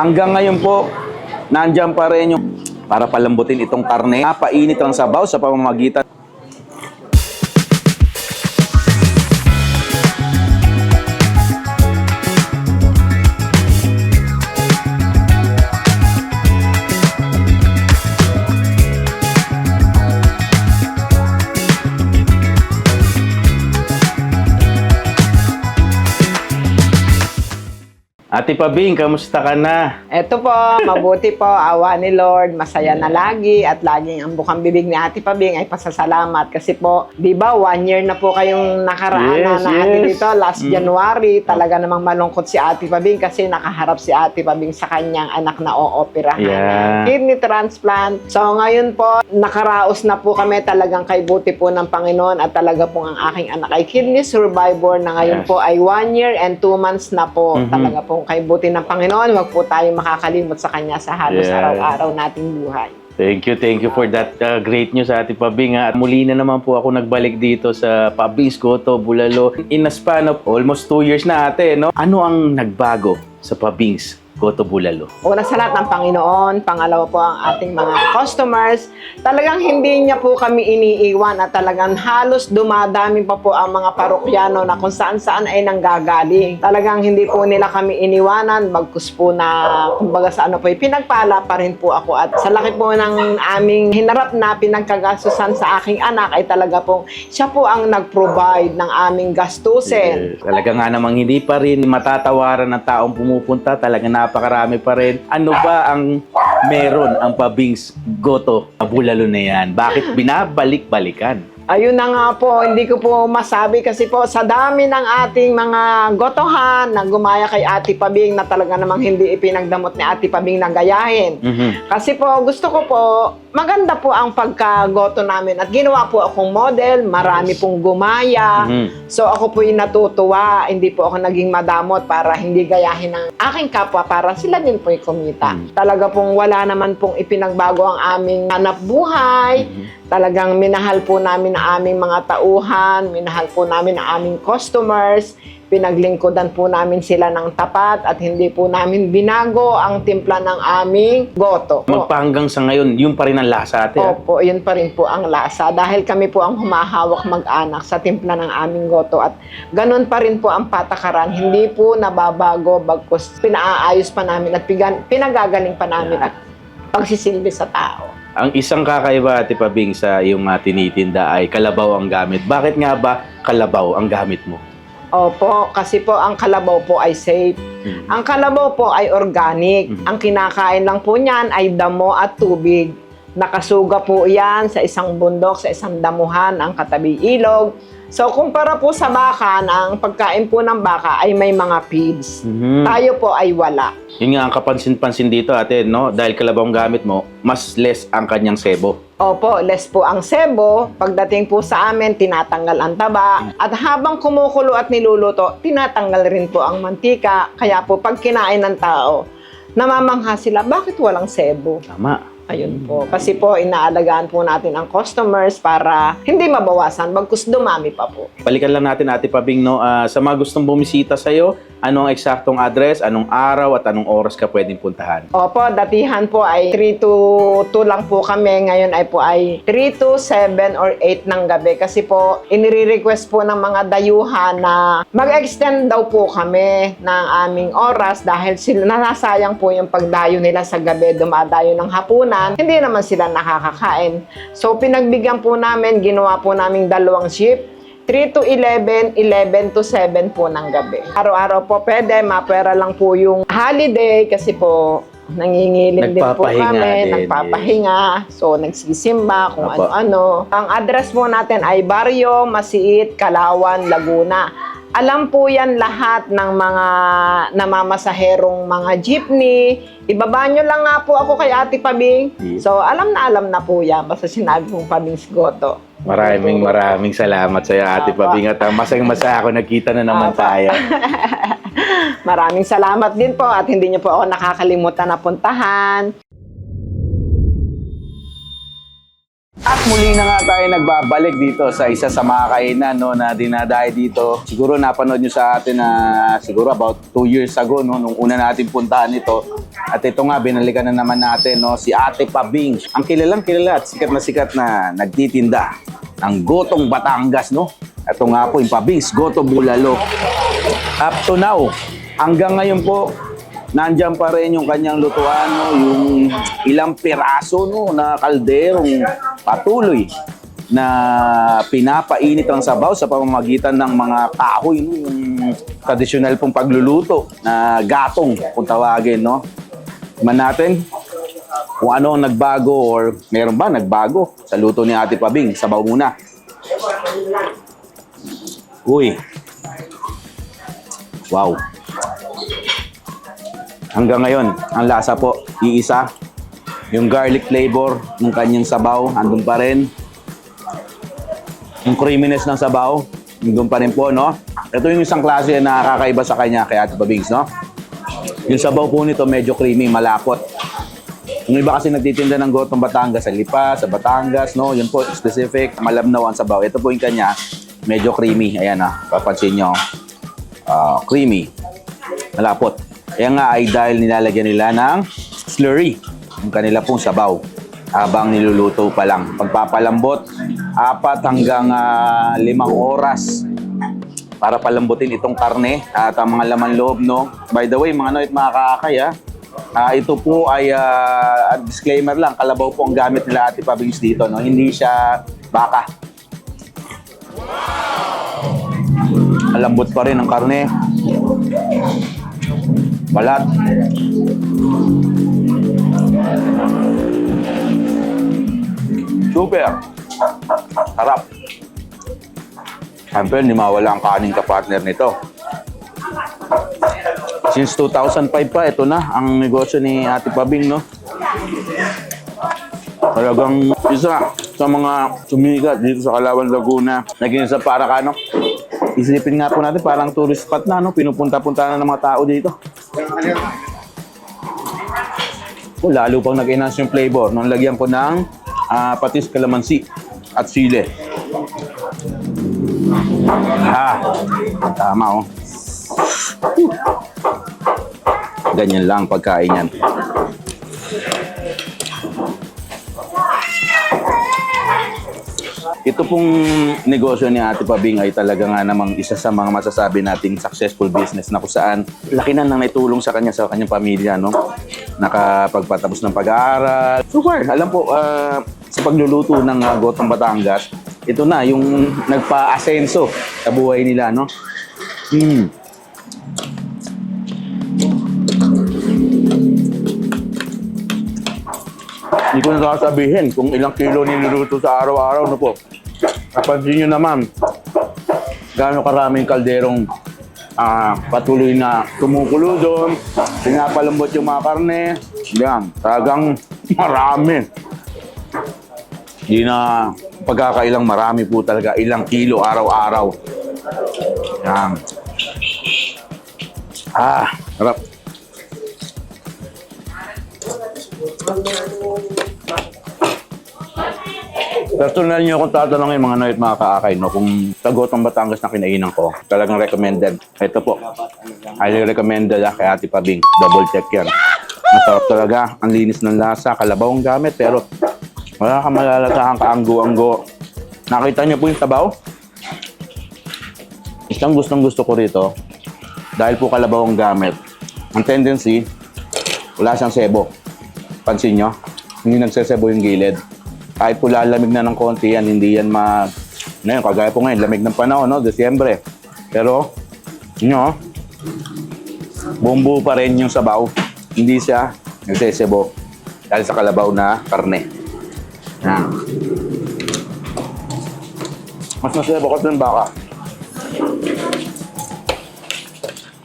Hanggang ngayon po, nandyan pa rin yung para palambutin itong karne. Napainit ang sabaw sa pamamagitan Ate Pabing, kamusta ka na? Eto po, mabuti po, awa ni Lord, masaya na lagi at laging ang bukang bibig ni Ate Pabing ay pasasalamat kasi po, di ba, one year na po kayong nakaraan na Yes, na ate yes. dito, last Mm. January, talaga namang malungkot si Ate Pabing kasi nakaharap si Ate Pabing sa kanyang anak na ooperahan. Yeah. Kidney transplant. So ngayon po, nakaraos na po kami talagang kay buti po ng Panginoon at talaga po ang aking anak ay kidney survivor na ngayon Yes. po ay one year and two months na po. Mhm. Talaga po kay buti ng Panginoon, wag po tayong makakalimot sa Kanya sa halos Yeah. araw-araw nating buhay. Thank you, thank you for that uh, great news, Ate Pabing. At muli na naman po ako nagbalik dito sa Pabing's Goto, Bulalo. In a span of almost two years na, ate, no? Ano ang nagbago sa Pabing's Goto, Bulalo? Una sa lahat ng Panginoon, pangalawa po ang ating mga customers. Talagang hindi niya po kami iniiwan at talagang halos dumadami pa po ang mga parokyano na kung saan saan ay nanggagaling. Talagang hindi po nila kami iniwanan, bagkus po na kumbaga sa ano po, pinagpala pa rin po ako at sa laki po ng aming hinarap na pinagkagasusan sa aking anak ay talaga pong siya po ang nag-provide ng aming gastusin. Talaga nga namang hindi pa rin matatawaran ng taong pumupunta. Talaga napakarami pa rin. Ano ba ang meron ang Pabing's Goto Bulalo na yan? Bakit binabalik-balikan? Ayun na nga po, hindi ko po masabi kasi po sa dami ng ating mga gotohan na gumaya kay Ate Pabing na talaga namang hindi ipinagdamot ni Ate Pabing na gayahin. Mhm. Kasi po, gusto ko po, maganda po ang pagkagoto namin at ginawa po akong model, marami pong gumaya. Mhm. So ako po yung natutuwa, hindi po ako naging madamot para hindi gayahin ng aking kapwa para sila din po yung kumita. Mm. Talaga pong wala naman pong ipinagbago ang aming hanap buhay. Mhm. Talagang minahal po namin ang aming mga tauhan, minahal po namin ang aming customers, pinaglingkodan po namin sila ng tapat at hindi po namin binago ang timpla ng aming goto. Magpahanggang sa ngayon, yun pa rin ang lasa ate. ah. Opo, yun pa rin po ang lasa dahil kami po ang humahawak mag-anak sa timpla ng aming goto at ganun pa rin po ang patakaran. Hindi po nababago bagkus pinaayos pa namin at pinagagaling pa namin at pagsisilbi sa tao. Ang isang kakaiba ate Pabing sa iyong uh, tinitinda ay kalabaw ang gamit. Bakit nga ba kalabaw ang gamit mo? Opo, kasi po ang kalabaw po ay safe. Mhm. Ang kalabaw po ay organic. Mhm. Ang kinakain lang po niyan ay damo at tubig. Nakasuga po yan sa isang bundok, sa isang damuhan, ang katabi ilog. So, kumpara po sa baka, ang pagkain po ng baka ay may mga feeds. Mhm. Tayo po ay wala. Yun nga ang kapansin-pansin dito ate, no? Dahil kalabaw ang gamit mo, mas less ang kanyang sebo. Opo, less po ang sebo. Pagdating po sa amin, tinatanggal ang taba. At habang kumukulo at niluluto, tinatanggal rin po ang mantika. Kaya po, pag kinain ng tao, namamangha sila, bakit walang sebo? Tama. Ayun po. Kasi po, inaalagaan po natin ang customers para hindi mabawasan, bagkus dumami pa po. Balikan lang natin ate Pabing, no? Ah, sa mga gustong bumisita sa'yo, anong eksaktong address, anong araw, at anong oras ka pwedeng puntahan? Opo, datihan po ay 3 to 2 lang po kami. Ngayon ay po ay 3 to 7 or 8 ng gabi. Kasi po, inire-request po ng mga dayuhan na mag-extend daw po kami ng aming oras dahil sila nasasayang po yung pagdayo nila sa gabi, dumadayo ng hapunan. Hindi naman sila nakakakain. So, pinagbigyan po namin, ginawa po namin dalawang shift. 3 to 11, 11 to 7 po ng gabi. Araw-araw po pwede, mapera lang po yung holiday kasi po nangingiling din po kami, din, nagpapahinga, so nagsisimba kung ano-ano. Ang address po natin ay Barrio Masiit, Kalawan, Laguna. Alam po yan lahat ng mga namamasaherong mga jeepney. Ibaba nyo lang nga po ako kay Ate Pabing. So, alam na alam na po yan. Basta sinabi kong Pabing's Goto. Maraming maraming salamat sa iyo, Ate. Pabing. At uh, masayang-masaya ako, nagkita na naman Apa. tayo. Maraming salamat din po at hindi niyo po ako nakakalimutan na puntahan. At muli na nga tayo nagbabalik dito sa isa sa mga kainan no, na dinadayo dito. Siguro napanood nyo sa atin na siguro about 2 years ago no, nung una natin puntahan ito. At ito nga, binalikan na naman natin no, si Ate Pabing. Ang kilalang kilala at sikat na sikat na nagtitinda ng Gotong Batangas. No? Ito nga po yung Pabing's Goto Bulalo. Up to now, hanggang ngayon po, nandyan pa rin yung kanyang lutuan, no? yung ilang piraso no, na kalderong patuloy na pinapainit ang sabaw sa pamamagitan ng mga kahoy, no? yung tradisyonal pong pagluluto na gatong kung tawagin. No? Man natin kung ano ang nagbago or meron ba nagbago sa luto ni Ate Pabing. Sabaw muna. Uy. Wow. Hanggang ngayon, ang lasa po, iisa. Yung garlic flavor ng kanyang sabaw, andun pa rin. Yung creaminess ng sabaw, andun pa rin po, no? Ito yung isang klase na nakakaiba sa kanya kay Ate Babings, no? Yung sabaw po nito medyo creamy, malapot. Yung iba kasi nagtitinda ng gotong Batangas sa Lipa, sa Batangas, no? Yun po, specific, malabnaw ang sabaw. Ito po yung kanya, medyo creamy. Ayan ah, papansin nyo. Ah, creamy. Malapot. Kaya nga ay dahil nilalagyan nila ng slurry, yung kanila pong sabaw, habang niluluto pa lang. Pagpapalambot, apat hanggang ah, limang oras para palambutin itong karne at ang mga laman loob, no? By the way, mga noit mga kakakay, ah, ah, ito po ay ah, disclaimer lang, kalabaw po ang gamit nila Ate Pabings dito, no? Hindi siya baka. Malambot pa rin ang karne. Balat. Super. Harap. Siyempre, hindi mawala ang kaning kapartner nito. Since 2005 pa, ito na ang negosyo ni Ate Pabing, no? Talagang isa sa mga sumikat dito sa Kalawan, Laguna. Naging isa para ka, no? Isipin nga po natin, parang tourist spot na, no? Pinupunta-punta na ng mga tao dito. Oh, lalo pang nag-enhance yung flavor. Nung lagyan ko ng ah, patis calamansi at sile. Ah, tama oh. Ganyan lang pagkain yan. Ito pong negosyo ni Ate Pabing ay talaga nga namang isa sa mga masasabi nating successful business na kung saan laki na nang naitulong sa kanya sa kanyang pamilya, no? Nakapagpatapos ng pag-aaral. So far, alam po, ah, sa pagluluto ng uh, Gotong Batangas, ito na yung nagpa-asenso sa buhay nila, no? Hmm. Hindi ko na sasabihin kung ilang kilo niluluto sa araw-araw, no po. Napansin nyo naman, gaano karaming kalderong ah, patuloy na tumukulo doon, pinapalambot yung mga karne. Yan, talagang marami. Hindi na pagkakailang marami po talaga, ilang kilo araw-araw. Yan. Ah, harap. Personal niyo kung tatanungin mga noit mga kaakay, no, kung sagot ang Batangas na kinainan ko, talagang recommended. Ito po, highly recommended ah, kay Ate Pabing. Double check yan. Masarap talaga. Ang linis ng lasa, kalabaw ang gamit, pero wala kang malalasahan kaanggo-anggo. Nakita niyo po yung sabaw? Isang gustong gusto ko rito, dahil po kalabaw ang gamit, ang tendency, wala siyang sebo. Pansin nyo? Hindi nagsesebo yung gilid. Kahit po lalamig na ng konti yan, hindi yan ma... Ngayon, kagaya po ngayon, lamig ng panahon, no? Desyembre. Pero, nyo, bumbu pa rin yung sabaw. Hindi siya nagsesebo dahil sa kalabaw na karne. Yan. Mas masebo kasi ng baka.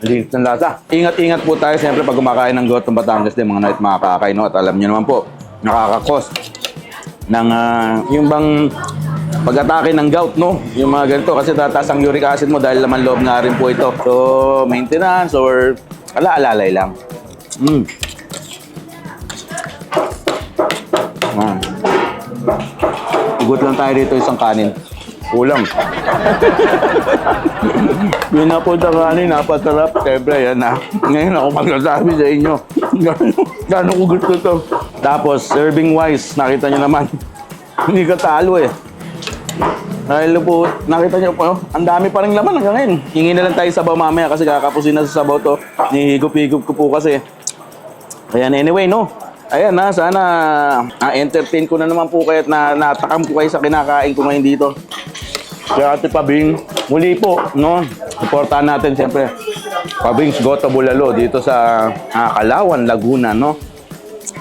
Linis ng lasa. Ingat-ingat po tayo siyempre pag kumakain ng gotong Batangas din mga night mga kakain. No? At alam nyo naman po, nakakakos ng ah, yung bang pag-atake ng gout, no? Yung mga ganito kasi tataas ang uric acid mo dahil laman loob nga rin po ito. So, maintenance or ala-alalay lang. Mm. Ah. Hugot lang tayo dito isang kanin. Kulang. Yun na po sa kanin, napasarap. Siyempre, yan na. Ngayon ako magsasabi sa inyo. Gano'n- ko gusto to. Tapos, serving wise, nakita nyo naman. Hindi ka talo eh. Dahil po, nakita nyo po, ang dami pa rin laman hanggang ngayon. Hingi na lang tayo sabaw mamaya kasi kakapusin na sa sabaw to. Nihigop-higop ko po kasi. Ayan, anyway, no? Ayan na, sana na-entertain ko na naman po kayo at na natakam ko kayo sa kinakain ko ngayon dito. Kaya Ate Pabing, muli po, no? Supportahan natin siyempre. Pabing's Goto Bulalo dito sa ah, Kalawan, Laguna, no?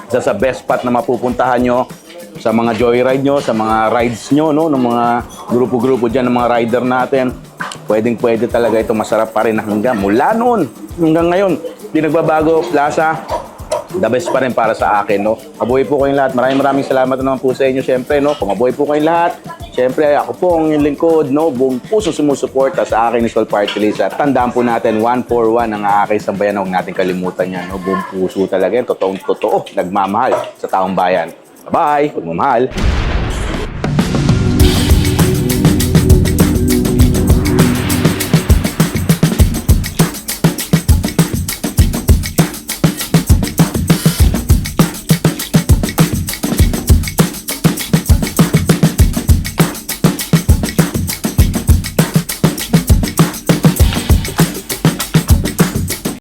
Isa sa best spot na mapupuntahan nyo sa mga joyride nyo, sa mga rides nyo, no? Ng mga grupo-grupo dyan, ng mga rider natin. Pwedeng pwede talaga ito masarap pa rin hanggang mula noon hanggang ngayon. Hindi nagbabago, Plaza, the best pa rin para sa akin, no? Mabuhay po kayong lahat. Maraming maraming salamat na naman po sa inyo, syempre, no? Kung mabuhay po kayong lahat, syempre, ako po ang lingkod, no? Buong puso sumusuporta sa akin ni Sol Party List. Tandaan po natin, one for one ang aking sambayan. Huwag natin kalimutan yan, no? Buong puso talaga yan. Totoong totoo. Nagmamahal sa taong bayan. Bye-bye. Huwag mamahal.